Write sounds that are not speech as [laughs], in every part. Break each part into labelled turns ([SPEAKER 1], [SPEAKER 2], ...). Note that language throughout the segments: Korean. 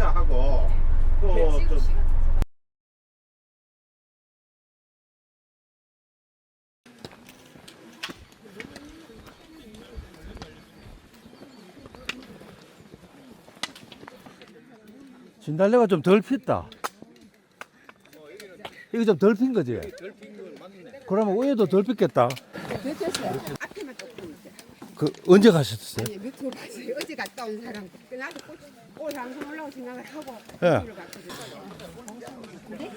[SPEAKER 1] 그 지금 대형차하고 또저
[SPEAKER 2] 진달래가 좀 덜 폈다. 이거 좀 덜 핀 거지? 그러면 우유도 덜
[SPEAKER 3] 있어요.
[SPEAKER 2] 그 언제 가셨어요?
[SPEAKER 3] 아니 밑으로 갔어요. 어제 갔다 온 사람. 나도 꽃, 꽃 항상 올라올 생각을 하고
[SPEAKER 2] 예.
[SPEAKER 3] 갔거든요. 근데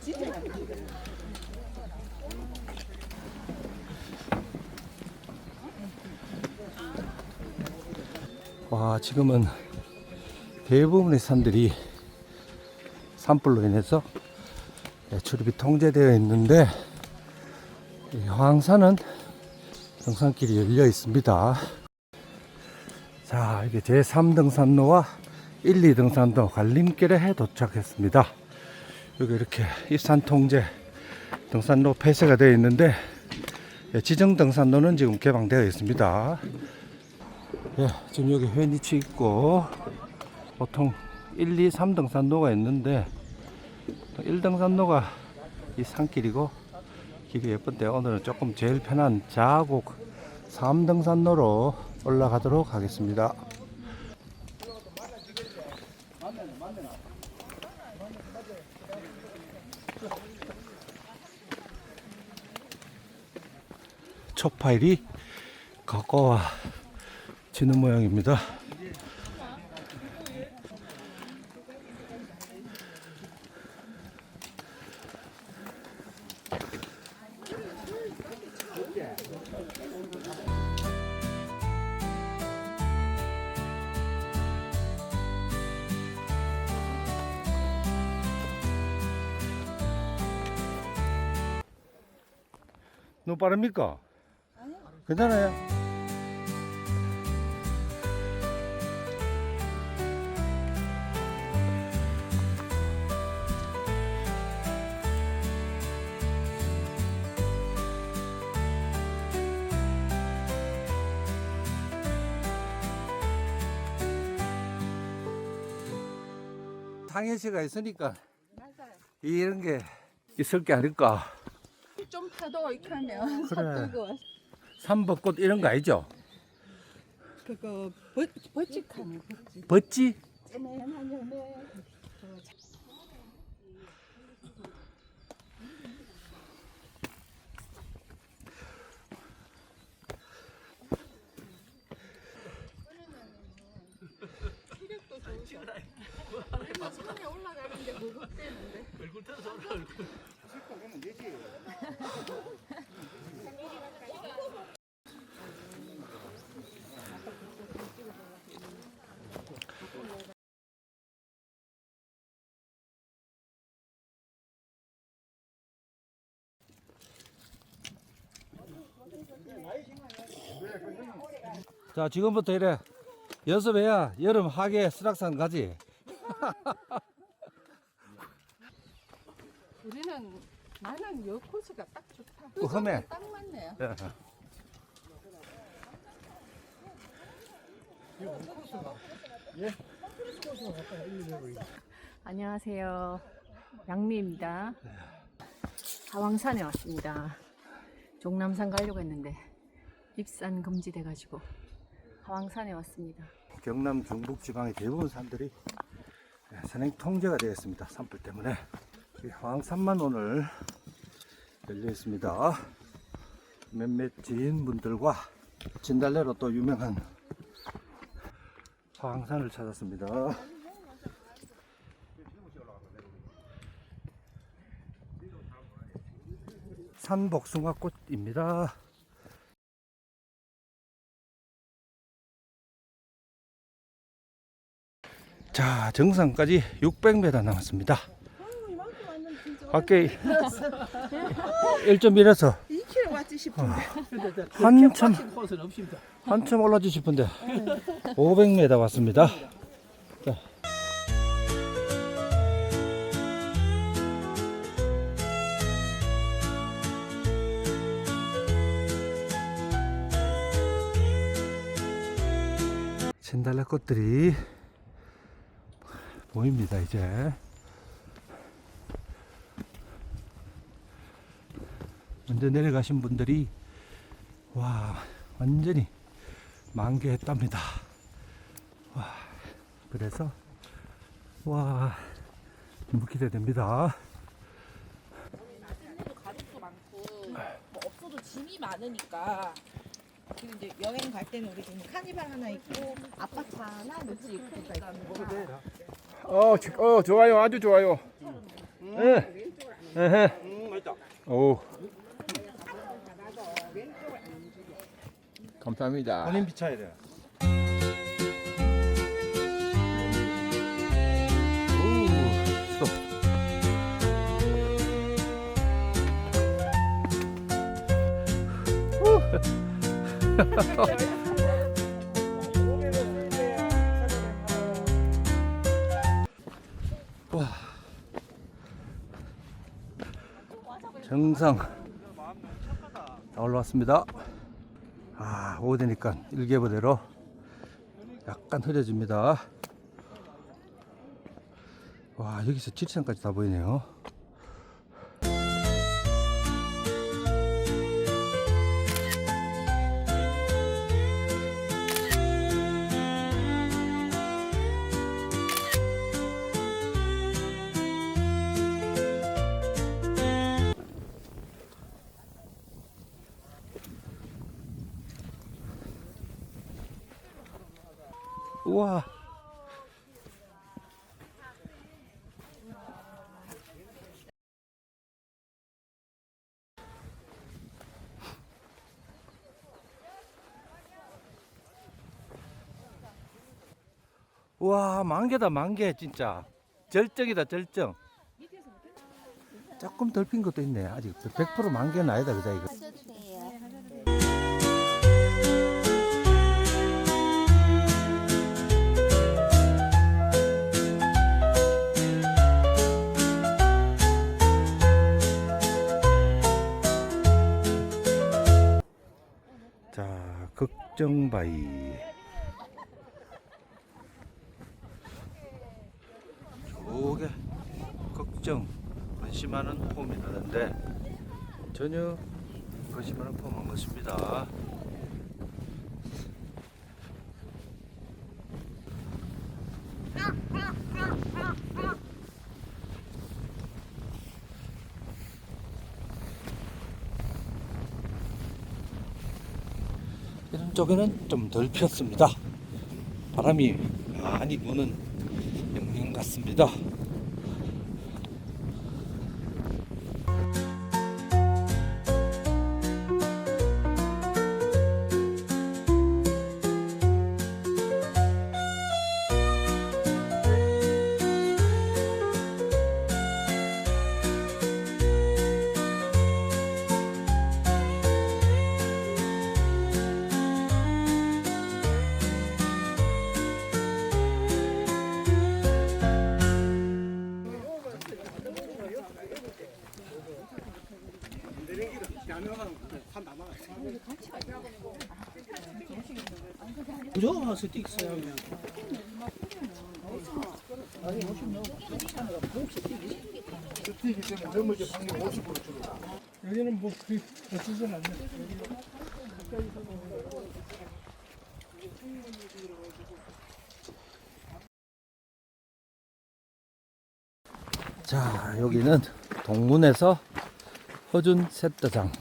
[SPEAKER 3] 진짜
[SPEAKER 2] 와, 지금은 대부분의 산들이 산불로 인해서 예, 출입이 통제되어 있는데 이 황산은 등산길이 열려 있습니다. 자, 이게 제3등산로와 1, 2등산로 갈림길에 도착했습니다. 여기 이렇게 입산 통제 등산로 폐쇄가 되어 있는데 예, 지정 등산로는 지금 개방되어 있습니다. 예, 지금 여기 회니치 있고 보통 1, 2, 3등산로가 있는데 1등산로가 이 산길이고 길이 예쁜데 오늘은 조금 제일 편한 자곡 3등산로로 올라가도록 하겠습니다. 초파일이 가까워지는 모양입니다. 너무 빠릅니까? 괜찮아요. 상해 씨가 있으니까. 이런 게 있을 게 아닐까.
[SPEAKER 3] 좀 타도 이렇게 하면
[SPEAKER 2] 그래.
[SPEAKER 3] 들고
[SPEAKER 2] 삼벚꽃 이런 거 아니죠?
[SPEAKER 3] 그거 버, 버직하네 버직.
[SPEAKER 2] 벗지?
[SPEAKER 3] 쨈한 열매. 산에 올라가 는데 무겁대는데.
[SPEAKER 2] 자, 지금부터 이래 연습해야 여름 하계 수락산 가지. [laughs]
[SPEAKER 3] 우리는 나는 요 코스가 딱 좋다.
[SPEAKER 2] 그 험해.
[SPEAKER 3] 딱 맞네요.
[SPEAKER 2] 예.
[SPEAKER 4] 안녕하세요. 양미입니다. 하왕산에 왔습니다. 종남산 가려고 했는데 입산 금지돼 가지고 하왕산에 왔습니다.
[SPEAKER 2] 경남 경북 지방의 대부분 산들이 예, 산행 통제가 되어 있습니다. 산불 때문에 이 황산만 오늘 열려 있습니다. 몇몇 지인분들과 진달래로 또 유명한 황산을 찾았습니다. 산복숭아꽃입니다. 자, 정상까지 600m 남았습니다. 밖에 1.1에서
[SPEAKER 3] 2km 왔지 싶은데.
[SPEAKER 2] 한참 한참 올라지 싶은데 500m 왔습니다. 자. 진달래 꽃들이 보입니다 이제 먼저 내려가신 분들이 와 완전히 만개했답니다. 와 그래서 와 너무 기대됩니다.
[SPEAKER 3] 가족도 많고 뭐 없어도 짐이 많으니까 지금 이제 여행 갈 때는 우리 지금 카니발 하나 있고 아빠 차 하나 며칠 있으니까
[SPEAKER 5] 어, 지- 어 좋아요. 아주 좋아요. 예. 에헤. 오 감사합니다
[SPEAKER 2] 본인 비차야 돼. 와. 정상 다 올라왔습니다. 아, 오후 되니까 일개부대로 약간 흐려집니다. 와, 여기서 지리산까지 다 보이네요. 우와, 만개다, 만개, 진짜. 절정이다, 절정. 조금 덜 핀 것도 있네. 아직 100% 만개는 아니다, 그자, 이거. 자, 걱정바위. 요게 걱정, 근심하는 폼이라는데 전혀 근심하는 폼은 없습니다. 이런 쪽에는 좀 덜 피었습니다. 바람이 많이 부는 같습니다.
[SPEAKER 5] 여기는 뭐 그리 어쩌진 않네.
[SPEAKER 2] 자, 여기는 동문에서 허준 셋더장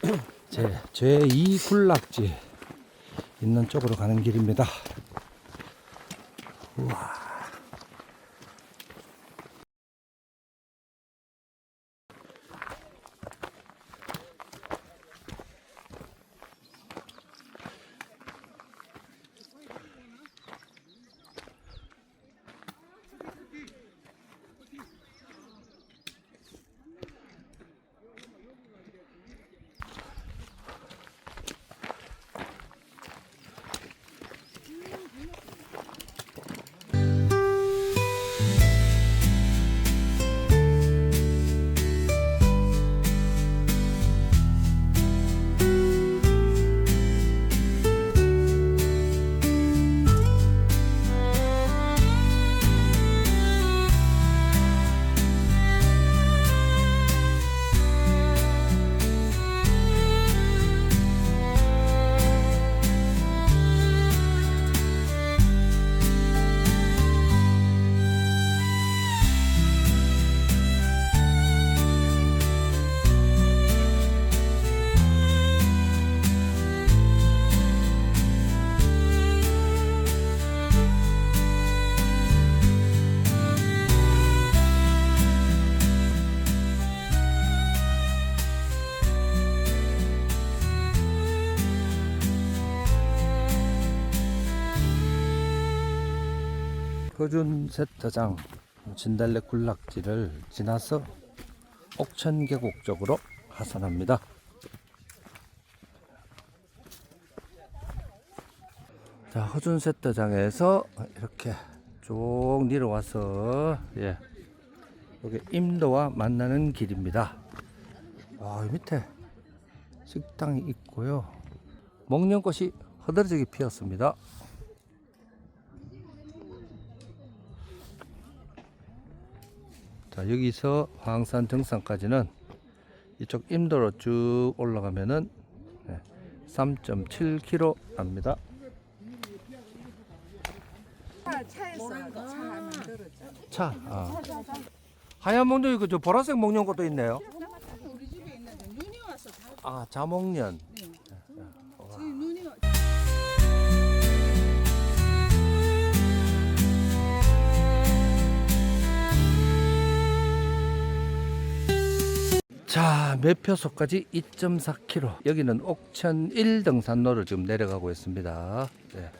[SPEAKER 2] [clears throat] 제 제2 군락지 있는 쪽으로 가는 길입니다. 우와. 허준 세터장 진달래 군락지를 지나서 옥천 계곡 쪽으로 하산합니다. 자, 허준 세터장에서 이렇게 쭉 내려와서 예. 여기 임도와 만나는 길입니다. 와, 이 밑에 식당이 있고요. 목련꽃이 허드러지게 피었습니다. 자, 여기서 황산 정상까지는 이쪽 임도로 쭉 올라가면은 3.7km 납니다. 차. 아. 하얀 목련 이거 저 보라색 목련 것도 있네요. 아, 자목련. 자, 매표소까지 2.4km. 여기는 옥천 1등산로를 지금 내려가고 있습니다. 네.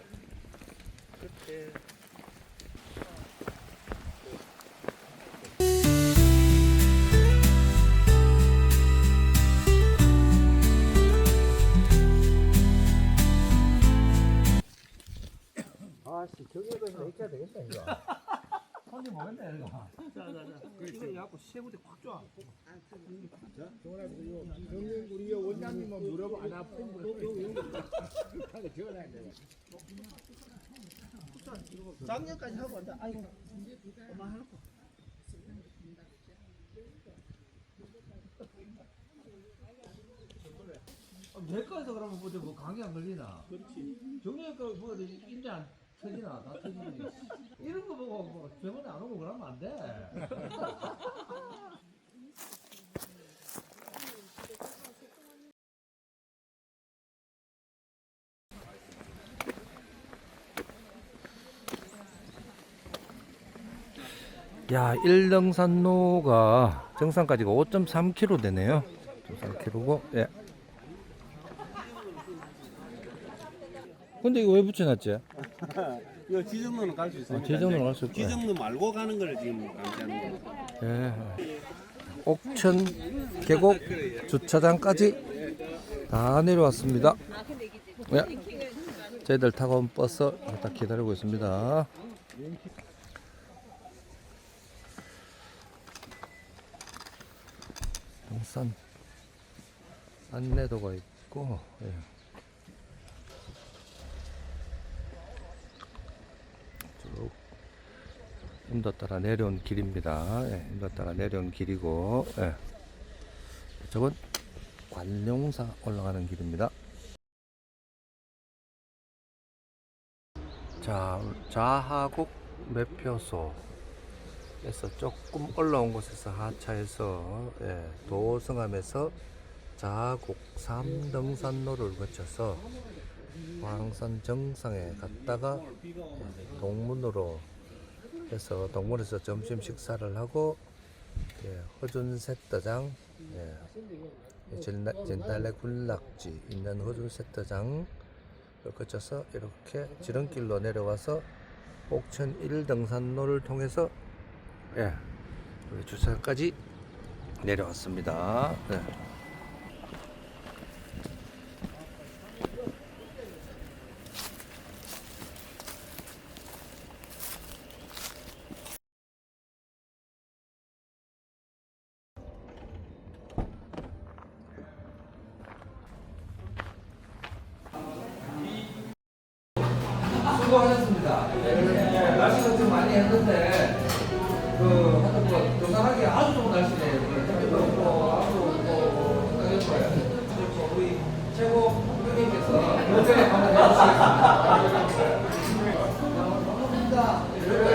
[SPEAKER 1] 작년까지 하고 왔다. 아이고.
[SPEAKER 2] 내과에서 그러면 뭐, 뭐 감기 안 걸리나? 그렇지. 정형외과 뭐 인대 안 터지나? 다 터지니. 이런 거 보고 뭐 병원에 안 오고 그러면 안 돼. [laughs] 야, 일등산로가 정상까지가 5.3km 되네요. 5.3km고, 예. 근데 이거 왜 붙여놨지? [laughs]
[SPEAKER 1] 이거 지정로는 갈 수 있어요.
[SPEAKER 2] 아, 지정로는 갈수 있구나.
[SPEAKER 1] 지정로 말고 가는 거를 지금 감시하는 거.
[SPEAKER 2] 예. 옥천 계곡 주차장까지 다 내려왔습니다. 예. 저희들 타고 온 버스 다 기다리고 있습니다. 동산 안내도가 있고 예. 쭉 인도 따라 내려온 길입니다. 예, 인도 따라 내려온 길이고, 예. 저건 관룡사 올라가는 길입니다. 자, 자하국 매표소 에서 조금 올라온 곳에서 하차해서 예, 도성함에서 자하국 삼등산로를 거쳐서 황산 정상에 갔다가 예, 동문으로 해서 동물에서 점심 식사를 하고 예, 허준 세터장 예, 진달- 진달래 군락지 있는 허준 세터장을 거쳐서 이렇게 지름길로 내려와서 옥천 1등산로를 통해서 예, 주차까지 내려왔습니다. 예. 최고 후배님께서 호텔에 방문해 주시겠습니다. 감사합니다.